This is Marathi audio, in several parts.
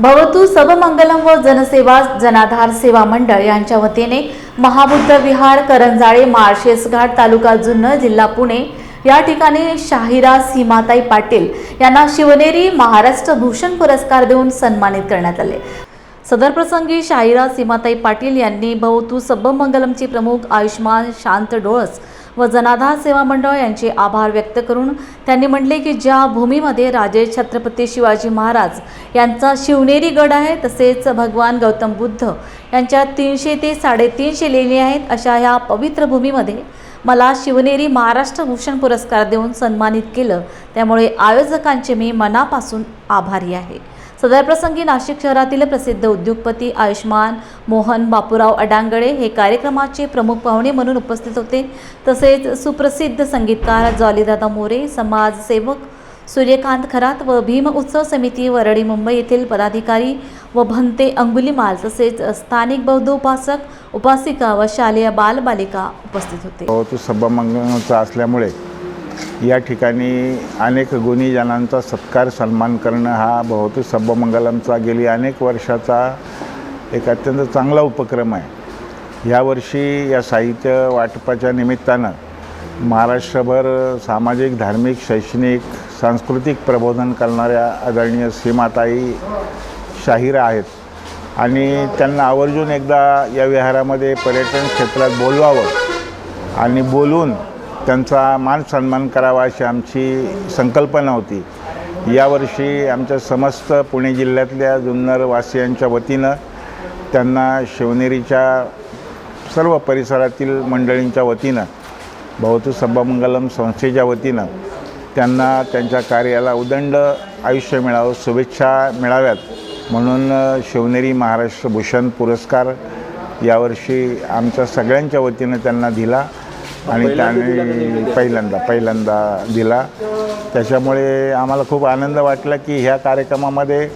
भवतु सबमंगलम व जनसेवा जनाधार सेवा मंडळ यांच्या वतीने महाबुद्ध विहार करंजाळे माळशेसघाट तालुका जुन्नर जिल्हा पुणे या ठिकाणी शाहिरा सीमाताई पाटील यांना शिवनेरी महाराष्ट्र भूषण पुरस्कार देऊन सन्मानित करण्यात आले. सदर प्रसंगी शाहिरा सीमाताई पाटील यांनी भवतू सबमंगलमचे प्रमुख आयुष्मान शांत डोळस व जनाधार सेवा मंडळ यांचे आभार व्यक्त करून त्यांनी म्हटले की ज्या भूमीमध्ये राजे छत्रपती शिवाजी महाराज यांचा शिवनेरी गड आहे तसेच भगवान गौतम बुद्ध यांच्या तीनशे ते साडेतीनशे लेणी आहेत अशा ह्या पवित्र भूमीमध्ये मला शिवनेरी महाराष्ट्र भूषण पुरस्कार देऊन सन्मानित केलं. त्यामुळे आयोजकांचे मी मनापासून आभारी आहे. सदरप्रसंगी नाशिक शहरातील प्रसिद्ध उद्योगपती आयुष्मान मोहन बापूराव अडांगळे हे कार्यक्रमाचे प्रमुख पाहुणे म्हणून उपस्थित होते. तसेच सुप्रसिद्ध संगीतकार जॉलीदादा मोरे समाजसेवक सूर्यकांत खरात व भीम उत्सव समिती वरळी मुंबई येथील पदाधिकारी व भंते अंगुलीमाल तसेच स्थानिक बौद्ध उपासक उपासिका व शालेय बालबालिका उपस्थित होते. तो सभामंगलाचा असल्यामुळे या ठिकाणी अनेक गुणीजनांचा सत्कार सन्मान करणं हा बहुतेक सभामंगलमचा गेली अनेक वर्षाचा एक अत्यंत चांगला उपक्रम आहे. यावर्षी या साहित्य वाटपाच्या निमित्तानं महाराष्ट्रभर सामाजिक धार्मिक शैक्षणिक सांस्कृतिक प्रबोधन करणाऱ्या आदरणीय सीमाताई शाहिरा आहेत आणि त्यांना आवर्जून एकदा या विहारामध्ये पर्यटन क्षेत्रात बोलवावं आणि बोलून त्यांचा मान सन्मान करावा अशी आमची संकल्पना होती. यावर्षी आमच्या समस्त पुणे जिल्ह्यातल्या जुन्नरवासियांच्या वतीनं त्यांना शिवनेरीच्या सर्व परिसरातील मंडळींच्या वतीनं भवतू सभामंगलम संस्थेच्या वतीनं त्यांना त्यांच्या कार्याला उदंड आयुष्य मिळावं शुभेच्छा मिळाव्यात. म्हणून शिवनेरी महाराष्ट्र भूषण पुरस्कार यावर्षी आमच्या सगळ्यांच्या वतीनं त्यांना दिला. आणि त्याने पहिल्यांदा पहिल्यांदा दिला. त्याच्यामुळे आम्हाला खूप आनंद वाटला की ह्या कार्यक्रमामध्ये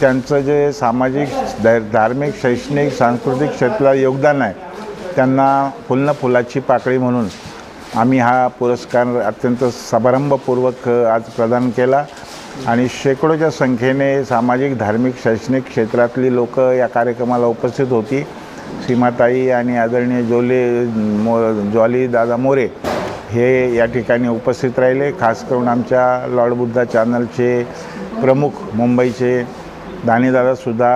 त्यांचं जे सामाजिक ध धार्मिक शैक्षणिक सांस्कृतिक क्षेत्रात योगदान आहे त्यांना फुलनं फुलाची पाकळी म्हणून आम्ही हा पुरस्कार अत्यंत समारंभपूर्वक आज प्रदान केला. आणि शेकडोच्या संख्येने सामाजिक धार्मिक शैक्षणिक क्षेत्रातली लोक या कार्यक्रमाला उपस्थित होती. सीमाताई आणि आदरणीय जोले मो ज्वाली दादा मोरे हे या ठिकाणी उपस्थित राहिले. खास करून आमच्या लॉर्ड बुद्धा चॅनलचे प्रमुख मुंबईचे दानीदादासुद्धा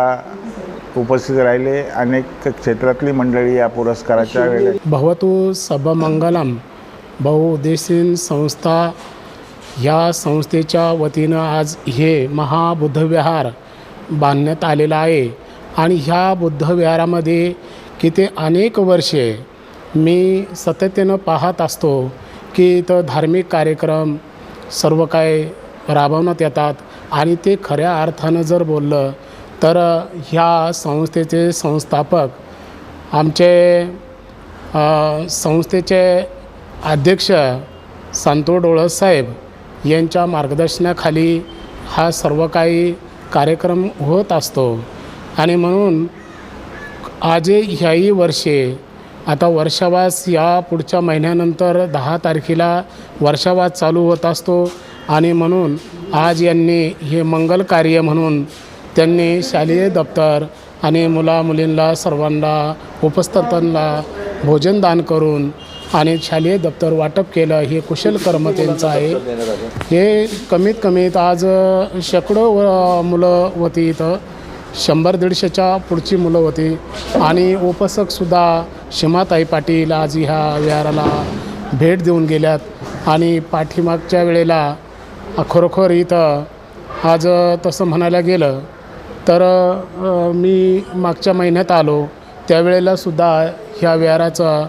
उपस्थित राहिले. अनेक क्षेत्रातली मंडळी या पुरस्काराच्या वेळेला भवतु सबमंगलम बहुउद्देशीन संस्था. या संस्थेच्या वतीनं आज हे महाबुद्धविहार बांधण्यात आलेलं आहे. आणि ह्या बुद्धविहारामध्ये किती अनेक वर्षे मी सातत्यानं पाहत असतो की इथं धार्मिक कार्यक्रम सर्व काय राबवण्यात येतात. आणि ते खऱ्या अर्थानं जर बोललं तर ह्या संस्थेचे संस्थापक आमचे संस्थेचे अध्यक्ष संतो डोळससाहेब यांच्या मार्गदर्शनाखाली हा सर्व काही कार्यक्रम होत असतो. आणि म्हणून आज ह्याही वर्षे आता वर्षावास या पुढच्या महिन्यानंतर दहा तारखेला वर्षावास चालू होत असतो. आणि म्हणून आज यांनी हे मंगल कार्य म्हणून त्यांनी शालेय दप्तर आणि मुला मुलींना सर्वांना उपस्थितांना भोजनदान करून आणि शालेय दप्तर वाटप केलं हे कुशल कर्म त्यांचं आहे. हे कमीत कमीत आज शेकडो मुलं होती इथं. शंभर दीडशेच्या पुढची मुलं होती. आणि उपसकसुद्धा शिमाताई पाटील आज ह्या विहाराला भेट देऊन गेल्यात. आणि पाठीमागच्या वेळेला खरोखर इथं आज तसं म्हणायला गेलं तर मी मागच्या महिन्यात आलो. त्यावेळेलासुद्धा ह्या विहाराचं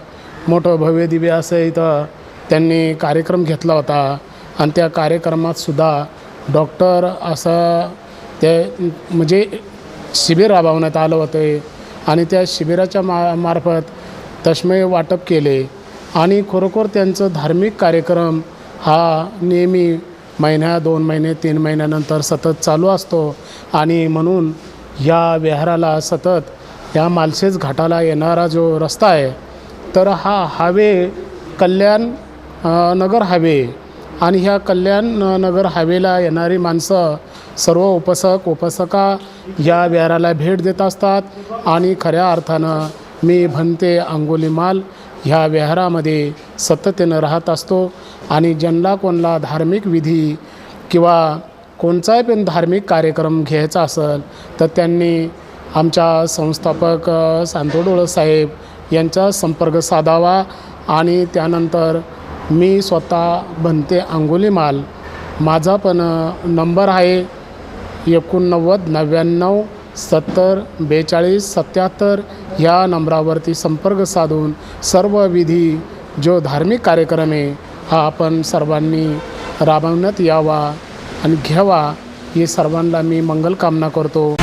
मोठं भव्य दिव्य असं इथं त्यांनी कार्यक्रम घेतला होता. आणि त्या कार्यक्रमातसुद्धा डॉक्टर असं ते म्हणजे शिबिर राबवण्यात आलं होतं. आणि त्या शिबिराच्या मा मार्फत तश्मय वाटप केले. आणि खरोखर त्यांचं धार्मिक कार्यक्रम हा नेहमी महिन्या दोन महिने तीन महिन्यानंतर सतत चालू असतो. आणि म्हणून या विहाराला सतत या मालशेज घाटाला येणारा जो रस्ता आहे तर हा हावे कल्याण नगर हावे आणि ह्या कल्याण नगर हावेला येणारी माणसं सर्व उपसक उपसका या विहाराला भेट देत असतात. आणि खऱ्या अर्थानं मी भंते अंगोलीमाल ह्या विहारामध्ये सततेनं राहत असतो. आणि ज्यांना कोणला धार्मिक विधी किंवा कोणचाही पण धार्मिक कार्यक्रम घ्यायचा असेल तर त्यांनी आमच्या संस्थापक सांतोडोळ साहेब यांचा संपर्क साधावा. आणि त्यानंतर मी स्वतः बनते अंगोलीमाल माझा पण नंबर आहे एकोणनव्वद नव्याण्णव सत्तर बेचाळीस सत्याहत्तर या नंबरावरती संपर्क साधून सर्व विधी जो धार्मिक कार्यक्रम आहे हा आपण सर्वांनी राबवण्यात यावा आणि घ्यावा. ही सर्वांना मी मंगल कामना करतो.